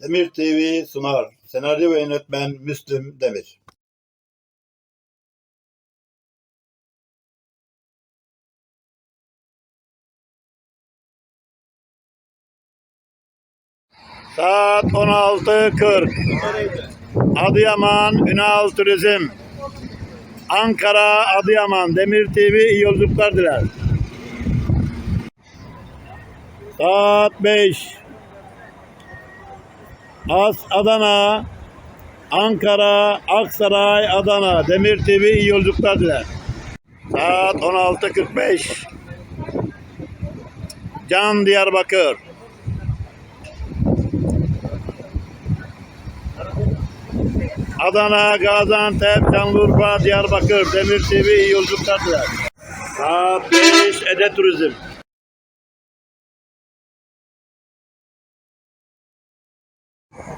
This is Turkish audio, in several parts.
Demir TV sunar. Senaryo ve yönetmen Müslüm Demir. Saat 16.40. Adıyaman Ünal Turizm. Ankara Adıyaman Demir TV iyi yolculuklar diler. Saat 5. Adana Ankara Aksaray Adana Demir TV iyi yolculuklar diler. Saat 16.45. Can Diyarbakır. Adana, Gaziantep, Şanlıurfa, Diyarbakır, Demir TV iyi yolculuklar diler. Saat 5 Ede Turizm.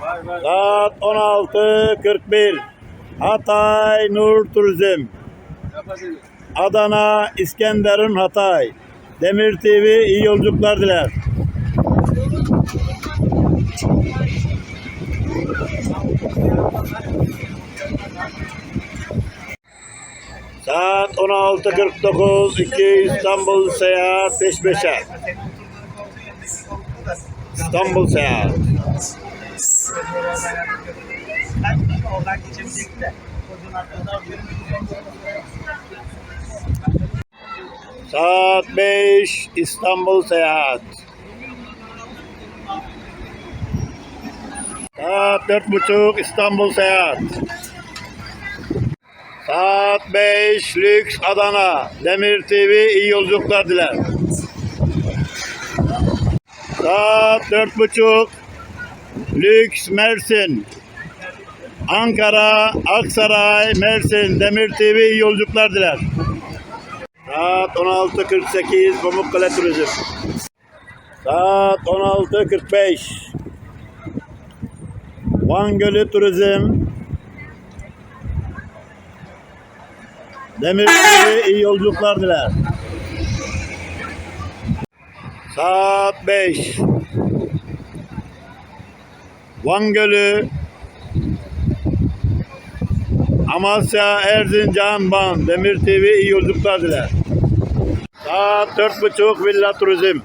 Saat 16.41 Hatay Nur Turizm. Adana İskenderun Hatay. Demir TV iyi yolculuklar diler. Saat 16.49 2 İstanbul Seyahat peş peşe. İstanbul Seyahat. Arkasından Saat 5 İstanbul Seyahat. Saat 4.30 İstanbul Seyahat. Saat 5 Lüks Adana. Demir TV iyi yolculuklar diler. Saat 4.30 Lüks Mersin. Ankara, Aksaray, Mersin, Demir TV iyi yolculuklar diler. Saat 16.48 Pamukkale Turizm. Saat 16.45 Van Gölü Turizm. Demir TV iyi yolculuklar diler. Saat 5 Van Gölü Amasya Erzincan Van Demir TV iyi yolculuklar diler. Saat dört buçuk Villa Turizm.